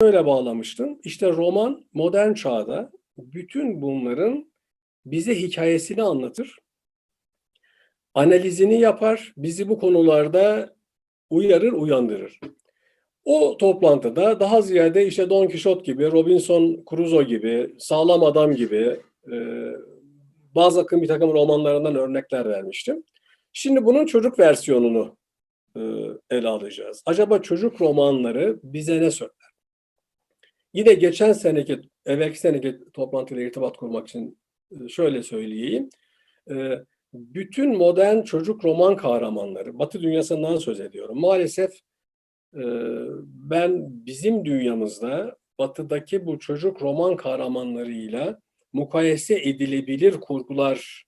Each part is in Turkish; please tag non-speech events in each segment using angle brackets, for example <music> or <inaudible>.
Öyle bağlamıştım. İşte roman modern çağda bütün bunların bize hikayesini anlatır. Analizini yapar, bizi bu konularda uyarır, uyandırır. O toplantıda daha ziyade işte Don Quixote gibi, Robinson Crusoe gibi, Sağlam Adam gibi e, bazı akım bir takım romanlarından örnekler vermiştim. Şimdi bunun çocuk versiyonunu e, ele alacağız. Acaba çocuk romanları bize ne söyler? Yine geçen seneki, evvelki seneki toplantıyla irtibat kurmak için e, şöyle söyleyeyim. E, bütün modern çocuk roman kahramanları, Batı dünyasından söz ediyorum. Maalesef e, ben bizim dünyamızda Batı'daki bu çocuk roman kahramanlarıyla mukayese edilebilir kurgular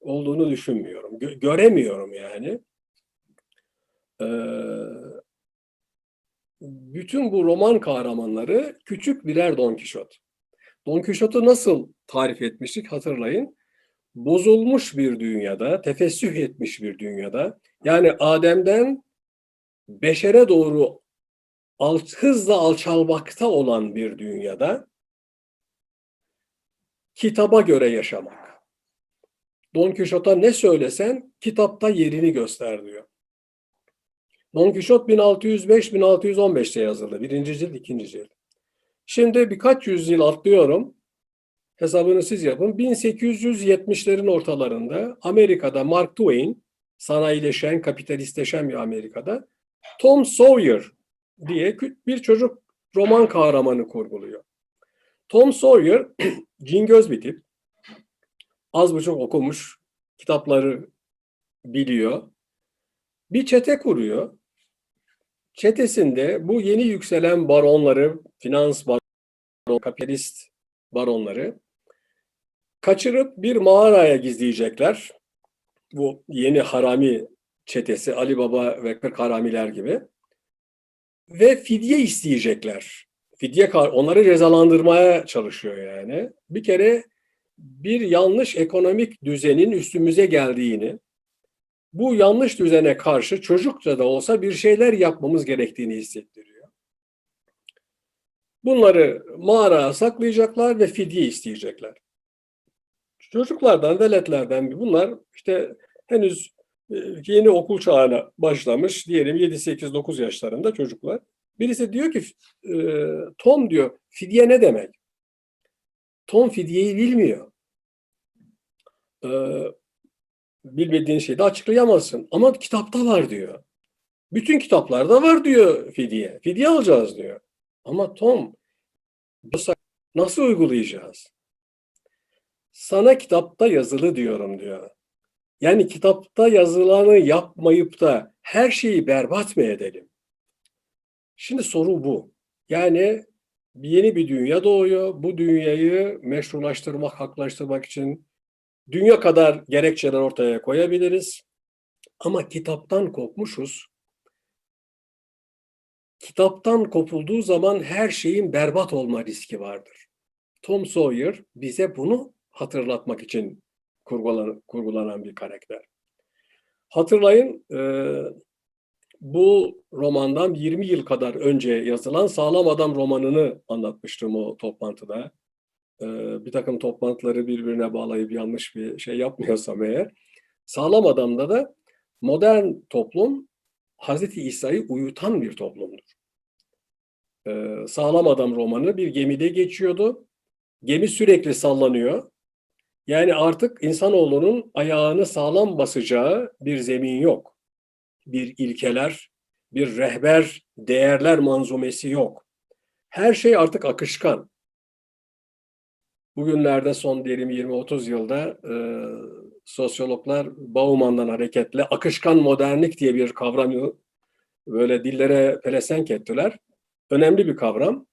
olduğunu düşünmüyorum. Gö- göremiyorum yani. Bütün bu roman kahramanları küçük birer Don Kişot. Don Kişot'u nasıl tarif etmiştik hatırlayın. Bozulmuş bir dünyada, tefessüh etmiş bir dünyada, yani Adem'den beşere doğru alt, hızla alçalmakta olan bir dünyada kitaba göre yaşamak. Don Quixote'a ne söylesen kitapta yerini göster diyor. Don Quixote 1605-1615'te yazıldı. Birinci cilt, ikinci cilt. Şimdi birkaç yüzyıl atlıyorum. Hesabını siz yapın. 1870'lerin ortalarında Amerika'da Mark Twain, sanayileşen, kapitalistleşen bir Amerika'da Tom Sawyer diye bir çocuk roman kahramanı kurguluyor. Tom Sawyer <clears throat> cingöz bir tip. Az buçuk okumuş, kitapları biliyor. Bir çete kuruyor. Çetesinde bu yeni yükselen baronları, finans baron, kapitalist baronları kaçırıp bir mağaraya gizleyecekler. Bu yeni harami çetesi Ali Baba ve Kırk Haramiler gibi. Ve fidye isteyecekler. Fidye onları cezalandırmaya çalışıyor yani. Bir kere bir yanlış ekonomik düzenin üstümüze geldiğini, bu yanlış düzene karşı çocukça da olsa bir şeyler yapmamız gerektiğini hissettiriyor. Bunları mağaraya saklayacaklar ve fidye isteyecekler. Çocuklardan, veletlerden bunlar işte henüz e, yeni okul çağına başlamış, diyelim 7-8-9 yaşlarında çocuklar. Birisi diyor ki, e, Tom diyor, fidye ne demek? Tom fidyeyi bilmiyor. Bilmediğin şeyi de açıklayamazsın. Ama kitapta var diyor. Bütün kitaplarda var diyor fidye. Fidye alacağız diyor. Ama Tom nasıl uygulayacağız? Sana kitapta yazılı diyorum diyor. Yani kitapta yazılanı yapmayıp da her şeyi berbat mı edelim? Şimdi soru bu. Yani yeni bir dünya doğuyor. Bu dünyayı meşrulaştırmak, haklaştırmak için dünya kadar gerekçeler ortaya koyabiliriz. Ama kitaptan kopmuşuz. Kitaptan kopulduğu zaman her şeyin berbat olma riski vardır. Tom Sawyer bize bunu hatırlatmak için kurgulanan, kurgulanan bir karakter. Hatırlayın e, bu romandan 20 yıl kadar önce yazılan Sağlam Adam romanını anlatmıştım o toplantıda. E, bir takım toplantıları birbirine bağlayıp yanlış bir şey yapmıyorsam eğer. Sağlam Adam'da da modern toplum Hazreti İsa'yı uyutan bir toplumdur. E, Sağlam Adam romanı bir gemide geçiyordu. Gemi sürekli sallanıyor. Yani artık insanoğlunun ayağını sağlam basacağı bir zemin yok. Bir ilkeler, bir rehber, değerler manzumesi yok. Her şey artık akışkan. Bugünlerde son diyelim 20-30 yılda e, sosyologlar Bauman'dan hareketle akışkan modernlik diye bir kavramı böyle dillere pelesenk ettiler. Önemli bir kavram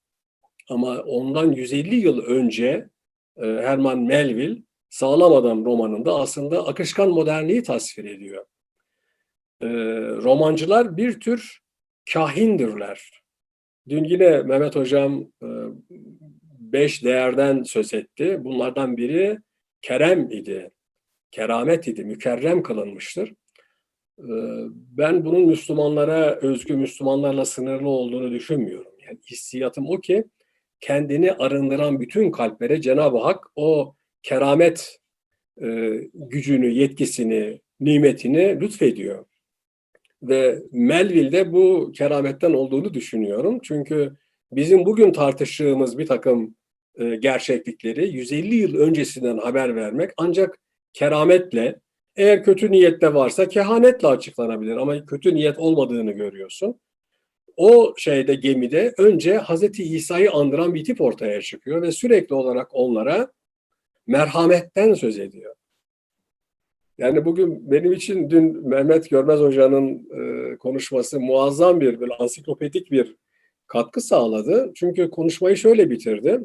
ama ondan 150 yıl önce e, Herman Melville Sağlam Adam romanında aslında akışkan modernliği tasvir ediyor. E, romancılar bir tür kahindirler. Dün yine Mehmet Hocam e, beş değerden söz etti. Bunlardan biri kerem idi, keramet idi, mükerrem kılınmıştır. E, ben bunun Müslümanlara özgü, Müslümanlarla sınırlı olduğunu düşünmüyorum. Yani hissiyatım o ki kendini arındıran bütün kalplere Cenab-ı Hak o keramet e, gücünü, yetkisini, nimetini lütfediyor. Ve Melville'de bu kerametten olduğunu düşünüyorum. Çünkü bizim bugün tartıştığımız bir takım e, gerçeklikleri 150 yıl öncesinden haber vermek ancak kerametle, eğer kötü niyette varsa kehanetle açıklanabilir ama kötü niyet olmadığını görüyorsun. O şeyde gemide önce Hazreti İsa'yı andıran bir tip ortaya çıkıyor ve sürekli olarak onlara merhametten söz ediyor. Yani bugün benim için dün Mehmet Görmez Hoca'nın e, konuşması muazzam bir, bir ansiklopedik bir katkı sağladı. Çünkü konuşmayı şöyle bitirdi.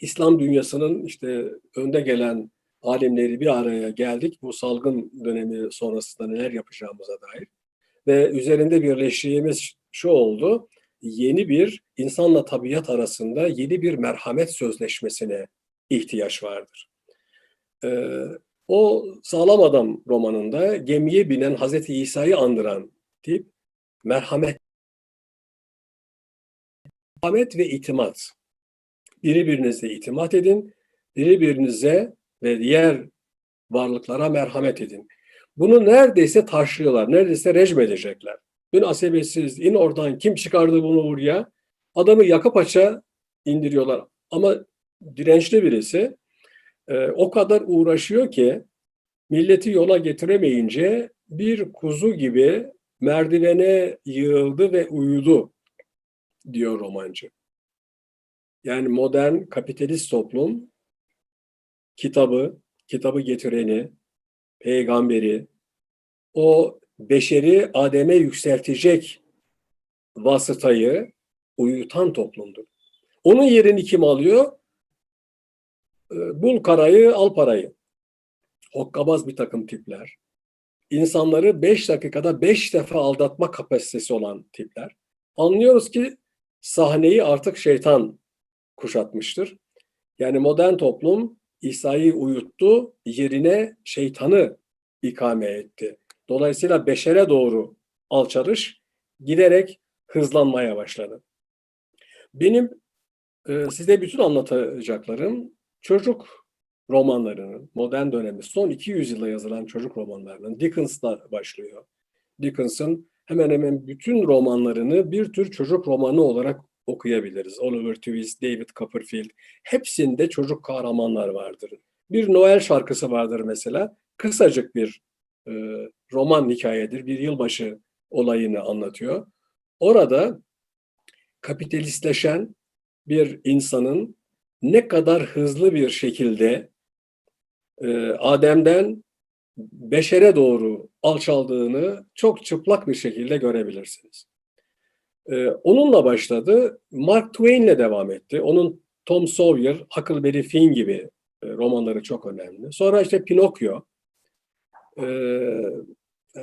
İslam dünyasının işte önde gelen alimleri bir araya geldik. Bu salgın dönemi sonrasında neler yapacağımıza dair. Ve üzerinde birleştiğimiz şu oldu. Yeni bir insanla tabiat arasında yeni bir merhamet sözleşmesine ihtiyaç vardır. Ee, o Sağlam Adam romanında gemiye binen Hazreti İsa'yı andıran tip merhamet merhamet ve itimat. Birbirinize itimat edin, birbirinize ve diğer varlıklara merhamet edin. Bunu neredeyse taşlıyorlar, neredeyse rejim edecekler. Dün asebetsiz, in oradan kim çıkardı bunu buraya? Adamı yaka paça indiriyorlar. Ama dirençli birisi e, o kadar uğraşıyor ki milleti yola getiremeyince bir kuzu gibi merdivene yığıldı ve uyudu diyor romancı. Yani modern kapitalist toplum kitabı, kitabı getireni, peygamberi, o beşeri Adem'e yükseltecek vasıtayı uyutan toplumdur. Onun yerini kim alıyor? Ee, bul karayı, al parayı. Hokkabaz bir takım tipler. İnsanları beş dakikada beş defa aldatma kapasitesi olan tipler. Anlıyoruz ki sahneyi artık şeytan kuşatmıştır. Yani modern toplum İsa'yı uyuttu, yerine şeytanı ikame etti. Dolayısıyla beşere doğru alçalış giderek hızlanmaya başladı. Benim e, size bütün anlatacaklarım çocuk romanlarının, modern dönemi, son 200 yılda yazılan çocuk romanlarının Dickens'la başlıyor. Dickens'ın hemen hemen bütün romanlarını bir tür çocuk romanı olarak okuyabiliriz. Oliver Twist, David Copperfield, hepsinde çocuk kahramanlar vardır. Bir Noel şarkısı vardır mesela, kısacık bir e, roman hikayedir, bir yılbaşı olayını anlatıyor. Orada kapitalistleşen bir insanın ne kadar hızlı bir şekilde e, Adem'den beşere doğru alçaldığını çok çıplak bir şekilde görebilirsiniz. E, onunla başladı, Mark Twain'le devam etti. Onun Tom Sawyer, Huckleberry Finn gibi e, romanları çok önemli. Sonra işte Pinokyo, e, e,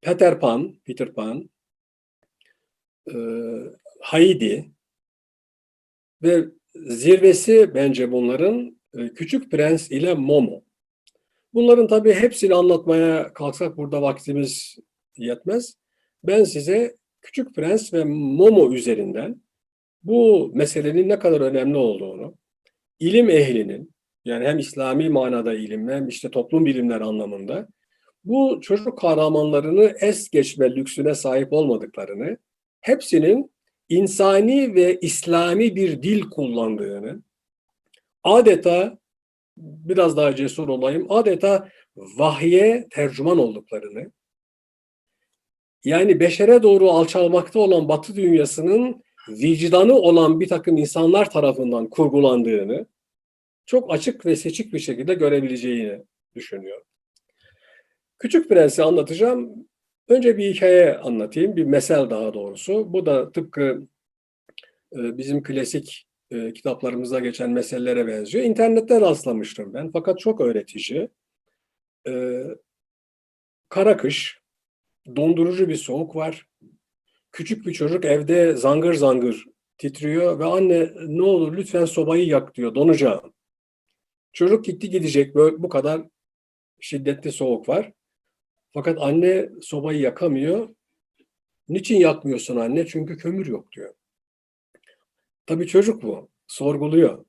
Peter Pan, Peter Pan, e, Heidi ve zirvesi bence bunların e, Küçük Prens ile Momo. Bunların tabii hepsini anlatmaya kalksak burada vaktimiz yetmez. Ben size Küçük Prens ve Momo üzerinden bu meselenin ne kadar önemli olduğunu, ilim ehlinin, yani hem İslami manada ilim hem işte toplum bilimler anlamında bu çocuk kahramanlarını es geçme lüksüne sahip olmadıklarını, hepsinin insani ve İslami bir dil kullandığını, adeta biraz daha cesur olayım, adeta vahye tercüman olduklarını, yani beşere doğru alçalmakta olan Batı dünyasının vicdanı olan bir takım insanlar tarafından kurgulandığını çok açık ve seçik bir şekilde görebileceğini düşünüyorum. Küçük Prens'i anlatacağım. Önce bir hikaye anlatayım, bir mesel daha doğrusu. Bu da tıpkı e, bizim klasik e, kitaplarımızda geçen meselelere benziyor. İnternette rastlamıştım ben fakat çok öğretici. E, kara kış, dondurucu bir soğuk var. Küçük bir çocuk evde zangır zangır titriyor ve anne ne olur lütfen sobayı yak diyor, donacağım. Çocuk gitti gidecek, böyle, bu kadar şiddetli soğuk var. Fakat anne sobayı yakamıyor. Niçin yakmıyorsun anne? Çünkü kömür yok diyor. Tabii çocuk bu. Sorguluyor.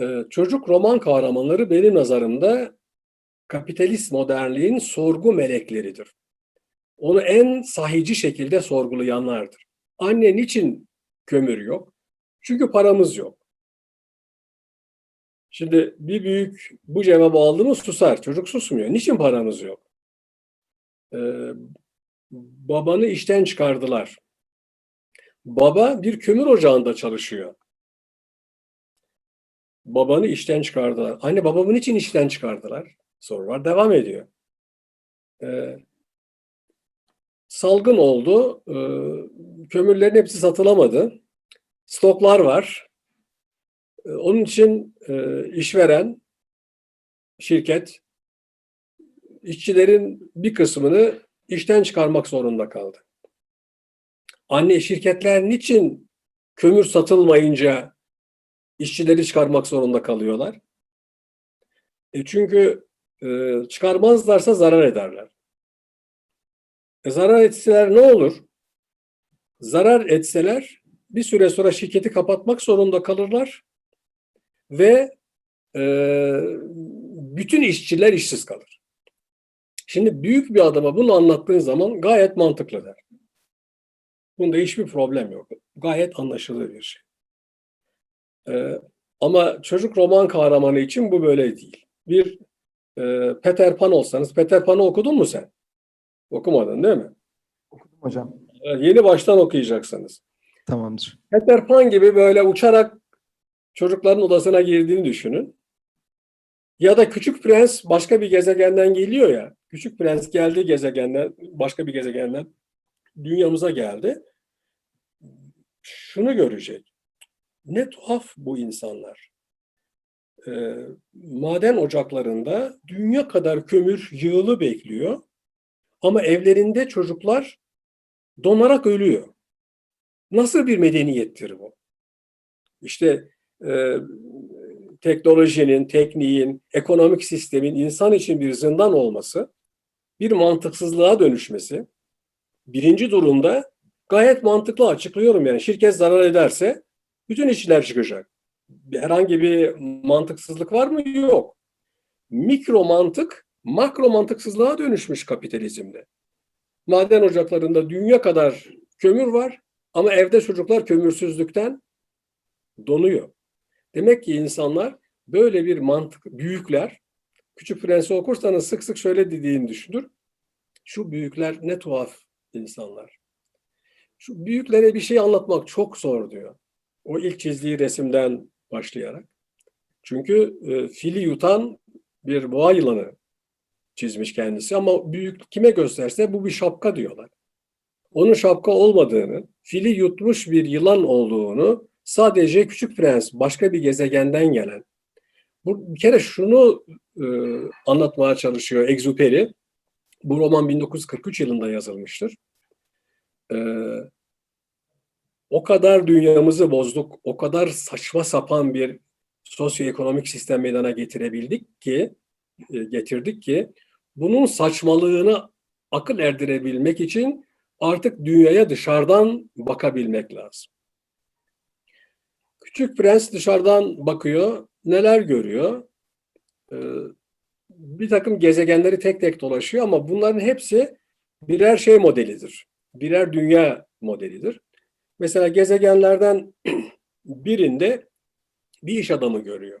Ee, çocuk roman kahramanları benim nazarımda kapitalist modernliğin sorgu melekleridir. Onu en sahici şekilde sorgulayanlardır. Anne niçin kömür yok? Çünkü paramız yok. Şimdi bir büyük bu cevabı aldı mı susar. Çocuk susmuyor. Niçin paramız yok? Ee, babanı işten çıkardılar. Baba bir kömür ocağında çalışıyor. Babanı işten çıkardılar. Anne babamın için işten çıkardılar? Sorular devam ediyor. Ee, salgın oldu. Ee, kömürlerin hepsi satılamadı. Stoklar var. Ee, onun için e, işveren, şirket, işçilerin bir kısmını işten çıkarmak zorunda kaldı. Anne şirketler niçin kömür satılmayınca işçileri çıkarmak zorunda kalıyorlar? E çünkü e, çıkarmazlarsa zarar ederler. E zarar etseler ne olur? Zarar etseler bir süre sonra şirketi kapatmak zorunda kalırlar ve e, bütün işçiler işsiz kalır. Şimdi büyük bir adama bunu anlattığın zaman gayet mantıklı der. Bunda hiçbir problem yok. Gayet anlaşılır bir şey. Ee, ama çocuk roman kahramanı için bu böyle değil. Bir e, Peter Pan olsanız, Peter Pan'ı okudun mu sen? Okumadın değil mi? Okudum hocam. Yeni baştan okuyacaksınız. Tamamdır. Peter Pan gibi böyle uçarak çocukların odasına girdiğini düşünün. Ya da Küçük Prens başka bir gezegenden geliyor ya. Küçük Prens geldi gezegenden, başka bir gezegenden dünyamıza geldi. Şunu görecek. Ne tuhaf bu insanlar. Ee, maden ocaklarında dünya kadar kömür yığılı bekliyor. Ama evlerinde çocuklar donarak ölüyor. Nasıl bir medeniyettir bu? İşte e, teknolojinin, tekniğin, ekonomik sistemin insan için bir zindan olması, bir mantıksızlığa dönüşmesi, birinci durumda gayet mantıklı açıklıyorum yani şirket zarar ederse bütün işçiler çıkacak. Herhangi bir mantıksızlık var mı? Yok. Mikro mantık makro mantıksızlığa dönüşmüş kapitalizmde. Maden ocaklarında dünya kadar kömür var ama evde çocuklar kömürsüzlükten donuyor. Demek ki insanlar böyle bir mantık, büyükler, Küçük Prens'i okursanız sık sık şöyle dediğini düşünür. Şu büyükler ne tuhaf insanlar. Şu büyüklere bir şey anlatmak çok zor diyor. O ilk çizdiği resimden başlayarak. Çünkü e, fili yutan bir boğa yılanı çizmiş kendisi ama büyük kime gösterse bu bir şapka diyorlar. Onun şapka olmadığını, fili yutmuş bir yılan olduğunu sadece Küçük Prens başka bir gezegenden gelen. Bu bir kere şunu e, anlatmaya çalışıyor Exuperi. Bu roman 1943 yılında yazılmıştır. E, o kadar dünyamızı bozduk, o kadar saçma sapan bir sosyoekonomik sistem meydana getirebildik ki, getirdik ki bunun saçmalığını akıl erdirebilmek için artık dünyaya dışarıdan bakabilmek lazım. Küçük Prens dışarıdan bakıyor, neler görüyor? Ee, bir takım gezegenleri tek tek dolaşıyor ama bunların hepsi birer şey modelidir. Birer dünya modelidir. Mesela gezegenlerden <clears throat> birinde bir iş adamı görüyor.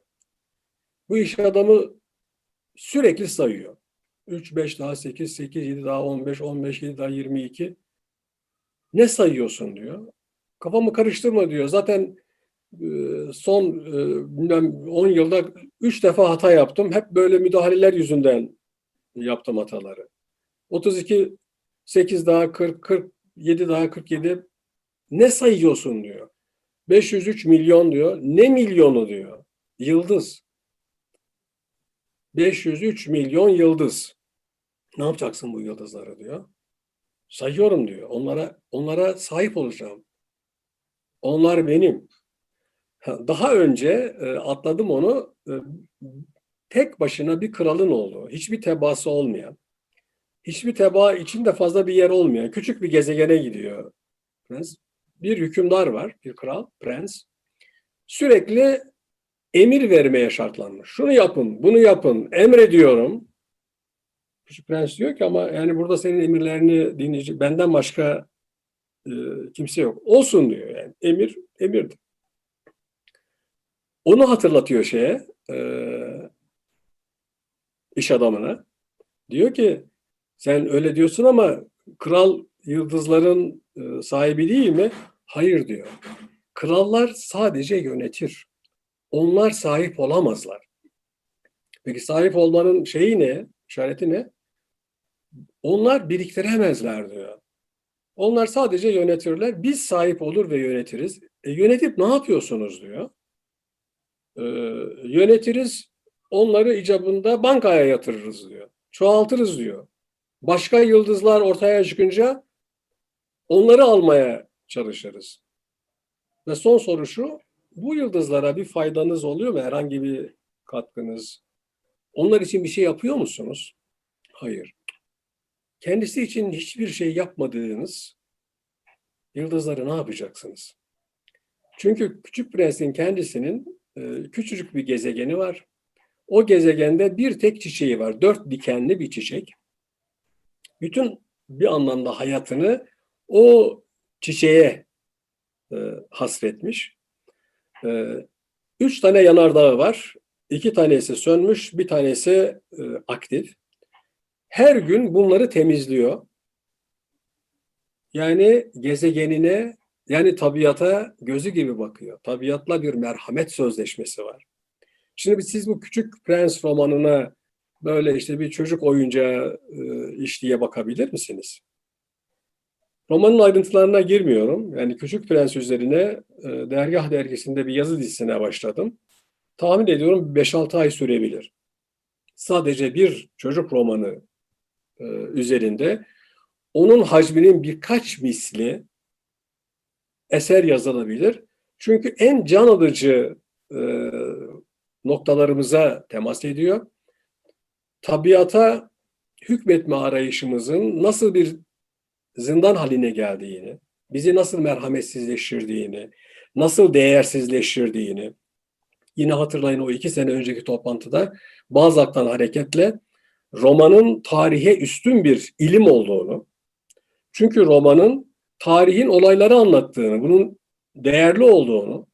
Bu iş adamı sürekli sayıyor. 3, 5 daha 8, 8, 7 daha 15, 15, 7 daha 22. Ne sayıyorsun diyor. Kafamı karıştırma diyor. Zaten e, son e, bilmem 10 yılda 3 defa hata yaptım. Hep böyle müdahaleler yüzünden yaptım hataları. 32, 8 daha 40, 47 daha 47. Ne sayıyorsun diyor. 503 milyon diyor. Ne milyonu diyor. Yıldız. 503 milyon yıldız. Ne yapacaksın bu yıldızları diyor. Sayıyorum diyor. Onlara onlara sahip olacağım. Onlar benim. Daha önce e, atladım onu. E, tek başına bir kralın olduğu, hiçbir tebaası olmayan, hiçbir tebaa içinde fazla bir yer olmayan, küçük bir gezegene gidiyor. Prens. Bir hükümdar var, bir kral, prens. sürekli emir vermeye şartlanmış. Şunu yapın, bunu yapın, emrediyorum. Küçük Prens diyor ki ama yani burada senin emirlerini dinleyecek benden başka e, kimse yok. Olsun diyor yani. Emir, emirdir. Onu hatırlatıyor şeye, e, iş adamına. Diyor ki sen öyle diyorsun ama kral yıldızların e, sahibi değil mi? Hayır diyor. Krallar sadece yönetir. Onlar sahip olamazlar. Peki sahip olmanın şeyi ne? İşareti ne? Onlar biriktiremezler diyor. Onlar sadece yönetirler. Biz sahip olur ve yönetiriz. E, yönetip ne yapıyorsunuz diyor. E, yönetiriz, onları icabında bankaya yatırırız diyor. Çoğaltırız diyor. Başka yıldızlar ortaya çıkınca onları almaya çalışırız. Ve son soru şu, bu yıldızlara bir faydanız oluyor mu? Herhangi bir katkınız? Onlar için bir şey yapıyor musunuz? Hayır. Kendisi için hiçbir şey yapmadığınız yıldızları ne yapacaksınız? Çünkü Küçük Prens'in kendisinin e, küçücük bir gezegeni var. O gezegende bir tek çiçeği var. Dört dikenli bir çiçek. Bütün bir anlamda hayatını o çiçeğe e, hasretmiş. E, üç tane yanardağı var. İki tanesi sönmüş, bir tanesi e, aktif. Her gün bunları temizliyor. Yani gezegenine, yani tabiata gözü gibi bakıyor. Tabiatla bir merhamet sözleşmesi var. Şimdi siz bu Küçük Prens romanına böyle işte bir çocuk oyuncağı e, iş diye bakabilir misiniz? Romanın ayrıntılarına girmiyorum. Yani Küçük Prens üzerine e, Dergah dergisinde bir yazı dizisine başladım. Tahmin ediyorum 5-6 ay sürebilir. Sadece bir çocuk romanı e, üzerinde onun hacminin birkaç misli eser yazılabilir. Çünkü en can alıcı e, noktalarımıza temas ediyor. Tabiata hükmetme arayışımızın nasıl bir zindan haline geldiğini, bizi nasıl merhametsizleştirdiğini, nasıl değersizleştirdiğini, yine hatırlayın o iki sene önceki toplantıda Balzac'tan hareketle romanın tarihe üstün bir ilim olduğunu, çünkü romanın tarihin olayları anlattığını, bunun değerli olduğunu,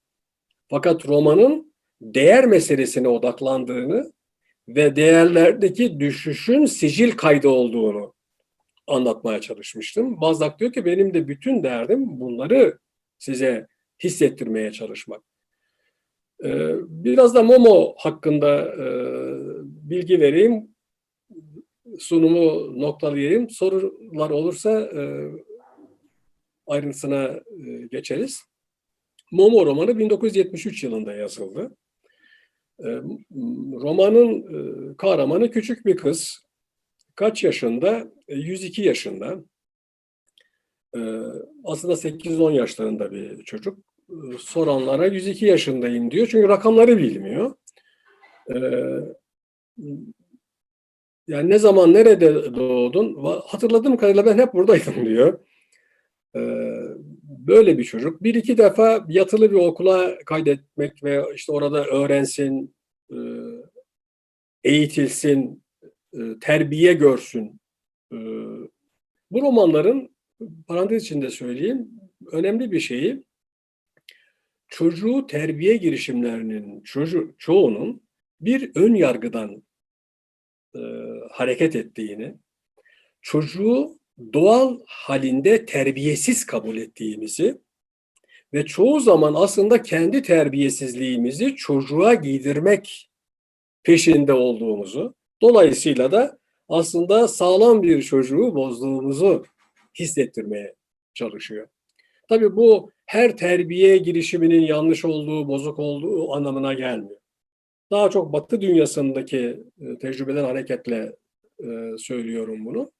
fakat romanın değer meselesine odaklandığını ve değerlerdeki düşüşün sicil kaydı olduğunu anlatmaya çalışmıştım. Bazdak diyor ki benim de bütün derdim bunları size hissettirmeye çalışmak. Ee, biraz da Momo hakkında e, bilgi vereyim. Sunumu noktalayayım. Sorular olursa e, ayrıntısına e, geçeriz. Momo romanı 1973 yılında yazıldı. E, romanın e, kahramanı küçük bir kız. Kaç yaşında? E, 102 yaşında. E, aslında 8-10 yaşlarında bir çocuk. E, soranlara 102 yaşındayım diyor. Çünkü rakamları bilmiyor. E, yani ne zaman nerede doğdun? Hatırladığım kadarıyla ben hep buradaydım <laughs> diyor. E, böyle bir çocuk. Bir iki defa yatılı bir okula kaydetmek ve işte orada öğrensin, e, eğitilsin, e, terbiye görsün. E, bu romanların parantez içinde söyleyeyim önemli bir şeyi çocuğu terbiye girişimlerinin çoğu, çoğunun bir ön yargıdan e, hareket ettiğini, çocuğu doğal halinde terbiyesiz kabul ettiğimizi ve çoğu zaman aslında kendi terbiyesizliğimizi çocuğa giydirmek peşinde olduğumuzu, dolayısıyla da aslında sağlam bir çocuğu bozduğumuzu hissettirmeye çalışıyor. Tabii bu her terbiye girişiminin yanlış olduğu, bozuk olduğu anlamına gelmiyor. Daha çok Batı dünyasındaki e, tecrübeden hareketle e, söylüyorum bunu.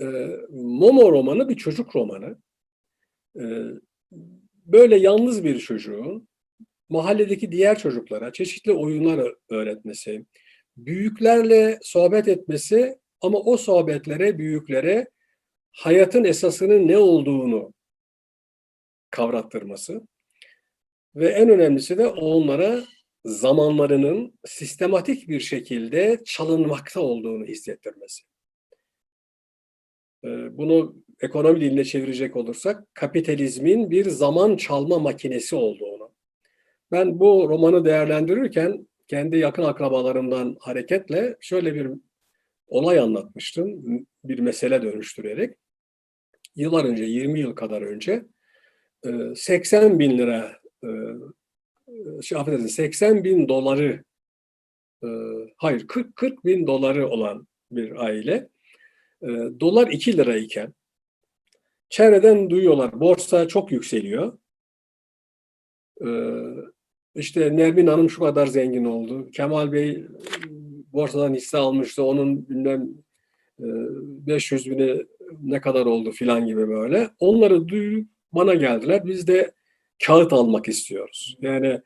E, Momo romanı bir çocuk romanı. Böyle yalnız bir çocuğun mahalledeki diğer çocuklara çeşitli oyunlar öğretmesi, büyüklerle sohbet etmesi ama o sohbetlere, büyüklere hayatın esasının ne olduğunu kavrattırması. ve en önemlisi de onlara zamanlarının sistematik bir şekilde çalınmakta olduğunu hissettirmesi. Ee, Bunu ekonomi diline çevirecek olursak kapitalizmin bir zaman çalma makinesi olduğunu. Ben bu romanı değerlendirirken kendi yakın akrabalarımdan hareketle şöyle bir olay anlatmıştım. Bir mesele dönüştürerek. Yıllar önce, 20 yıl kadar önce e, 80 bin lira e, şey affedersiniz 80 bin doları e, hayır 40, 40 bin doları olan bir aile e, dolar 2 lira iken çevreden duyuyorlar borsa çok yükseliyor. E, işte Nermin Hanım şu kadar zengin oldu. Kemal Bey e, borsadan hisse almıştı. Onun bilmem e, 500 bini ne kadar oldu filan gibi böyle. Onları duyup bana geldiler. Biz de kağıt almak istiyoruz. Yani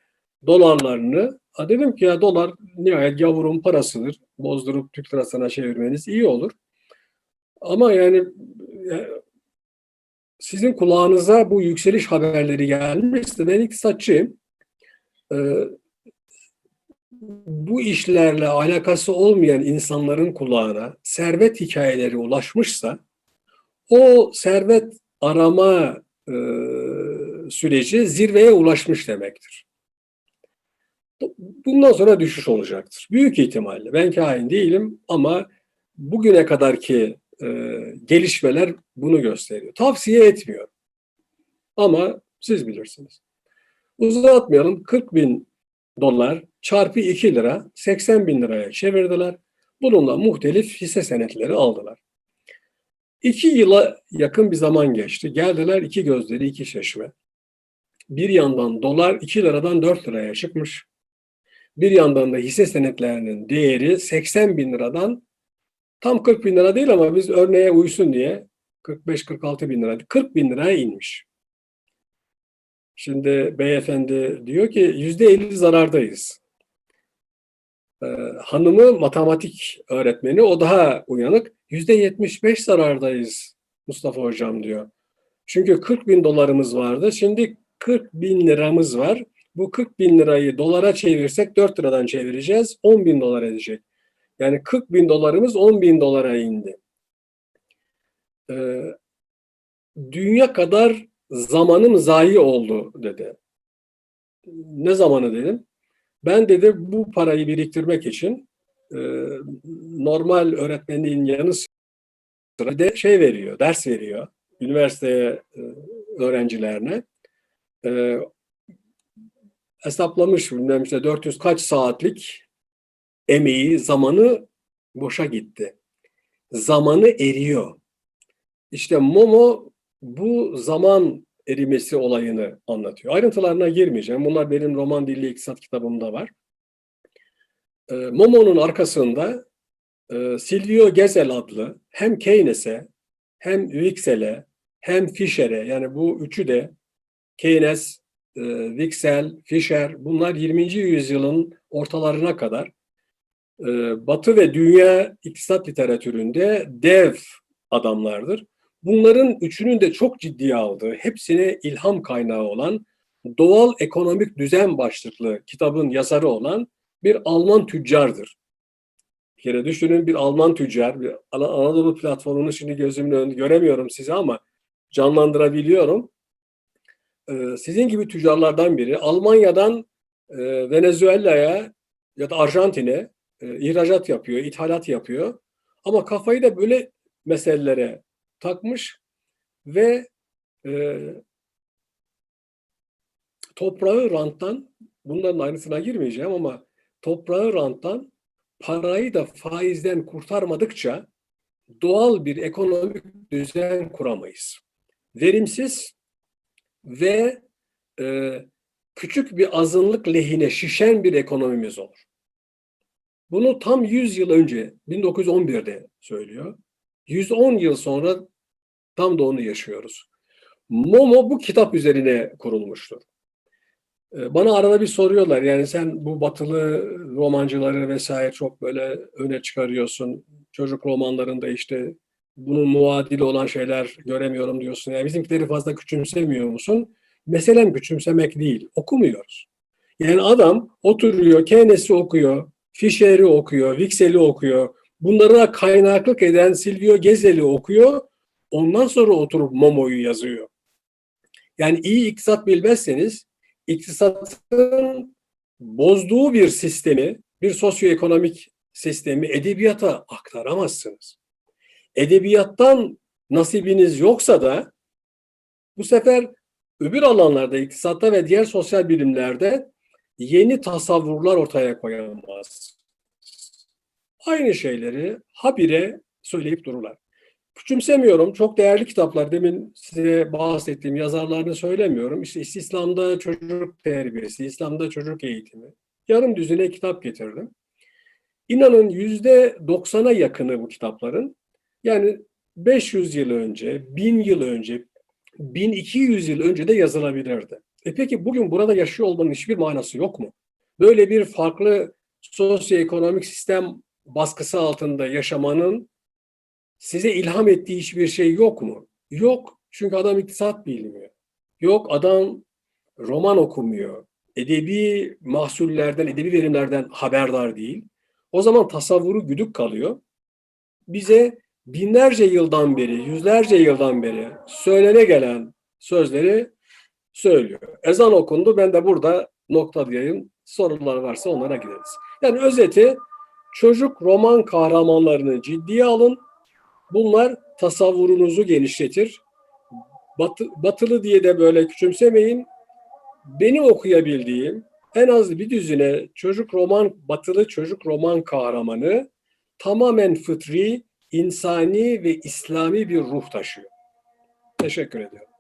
dolarlarını dedim ki ya dolar nihayet gavurun parasıdır. Bozdurup Türk lirasına çevirmeniz iyi olur. Ama yani e, sizin kulağınıza bu yükseliş haberleri gelmişse ben iktisatçıyım. E, bu işlerle alakası olmayan insanların kulağına servet hikayeleri ulaşmışsa o servet arama e, süreci zirveye ulaşmış demektir. Bundan sonra düşüş olacaktır. Büyük ihtimalle. Ben kahin değilim ama bugüne kadarki e, gelişmeler bunu gösteriyor. Tavsiye etmiyorum. Ama siz bilirsiniz. Uzatmayalım. 40 bin dolar çarpı 2 lira 80 bin liraya çevirdiler. Bununla muhtelif hisse senetleri aldılar. İki yıla yakın bir zaman geçti. Geldiler iki gözleri iki çeşme. Bir yandan dolar 2 liradan 4 liraya çıkmış. Bir yandan da hisse senetlerinin değeri 80 bin liradan tam 40 bin lira değil ama biz örneğe uysun diye 45-46 bin lira, 40 bin liraya inmiş. Şimdi beyefendi diyor ki yüzde 50 zarardayız. Ee, hanımı matematik öğretmeni, o daha uyanık. Yüzde 75 zarardayız Mustafa Hocam diyor. Çünkü 40 bin dolarımız vardı. Şimdi 40 bin liramız var. Bu 40 bin lirayı dolara çevirsek 4 liradan çevireceğiz. 10 bin dolar edecek. Yani 40 bin dolarımız 10 bin dolara indi. Ee, dünya kadar zamanım zayi oldu dedi. Ne zamanı dedim. Ben dedi bu parayı biriktirmek için e, normal öğretmenliğin yanı sıra de şey veriyor, ders veriyor üniversiteye e, öğrencilerine. E, hesaplamış bilmem işte 400 kaç saatlik emeği, zamanı boşa gitti. Zamanı eriyor. İşte Momo bu zaman erimesi olayını anlatıyor. Ayrıntılarına girmeyeceğim. Bunlar benim roman dilli iktisat kitabımda var. E, Momo'nun arkasında e, Silvio Gesell adlı hem Keynes'e hem Wixell'e hem Fisher'e yani bu üçü de Keynes, e, Wicksell, Fisher bunlar 20. yüzyılın ortalarına kadar e, Batı ve dünya iktisat literatüründe dev adamlardır. Bunların üçünün de çok ciddiye aldığı, hepsine ilham kaynağı olan Doğal Ekonomik Düzen başlıklı kitabın yazarı olan bir Alman tüccardır. Bir kere düşünün bir Alman tüccar, bir Anadolu platformunu şimdi gözümün önünde göremiyorum sizi ama canlandırabiliyorum. Ee, sizin gibi tüccarlardan biri Almanya'dan e, Venezuela'ya ya da Arjantin'e e, ihracat yapıyor, ithalat yapıyor. Ama kafayı da böyle meselelere takmış ve e, toprağı ranttan, bunların ayrıntısına girmeyeceğim ama toprağı ranttan, parayı da faizden kurtarmadıkça doğal bir ekonomik düzen kuramayız. Verimsiz ve e, küçük bir azınlık lehine şişen bir ekonomimiz olur. Bunu tam 100 yıl önce 1911'de söylüyor. 110 yıl sonra tam da onu yaşıyoruz. Momo bu kitap üzerine kurulmuştur. Bana arada bir soruyorlar yani sen bu batılı romancıları vesaire çok böyle öne çıkarıyorsun. Çocuk romanlarında işte bunun muadili olan şeyler göremiyorum diyorsun. Yani bizimkileri fazla küçümsemiyor musun? Meselem küçümsemek değil, okumuyoruz. Yani adam oturuyor, Keynes'i okuyor, Fischer'i okuyor, Wixell'i okuyor. Bunlara kaynaklık eden Silvio Gezel'i okuyor. Ondan sonra oturup Momo'yu yazıyor. Yani iyi iktisat bilmezseniz iktisatın bozduğu bir sistemi, bir sosyoekonomik sistemi edebiyata aktaramazsınız. Edebiyattan nasibiniz yoksa da bu sefer öbür alanlarda, iktisatta ve diğer sosyal bilimlerde yeni tasavvurlar ortaya koyamaz. Aynı şeyleri habire söyleyip dururlar. Küçümsemiyorum. Çok değerli kitaplar. Demin size bahsettiğim yazarlarını söylemiyorum. İşte İslam'da çocuk terbiyesi, İslam'da çocuk eğitimi. Yarım düzine kitap getirdim. İnanın yüzde doksana yakını bu kitapların. Yani 500 yıl önce, 1000 yıl önce, 1200 yıl önce de yazılabilirdi. E peki bugün burada yaşıyor olmanın hiçbir manası yok mu? Böyle bir farklı sosyoekonomik sistem baskısı altında yaşamanın size ilham ettiği hiçbir şey yok mu? Yok. Çünkü adam iktisat bilmiyor. Yok adam roman okumuyor. Edebi mahsullerden, edebi verimlerden haberdar değil. O zaman tasavvuru güdük kalıyor. Bize binlerce yıldan beri, yüzlerce yıldan beri söylene gelen sözleri söylüyor. Ezan okundu. Ben de burada noktalayayım. Sorular varsa onlara gideriz. Yani özeti çocuk roman kahramanlarını ciddiye alın. Bunlar tasavvurunuzu genişletir. Batı, batılı diye de böyle küçümsemeyin. Benim okuyabildiğim en az bir düzine çocuk roman, batılı çocuk roman kahramanı tamamen fıtri, insani ve İslami bir ruh taşıyor. Teşekkür ediyorum.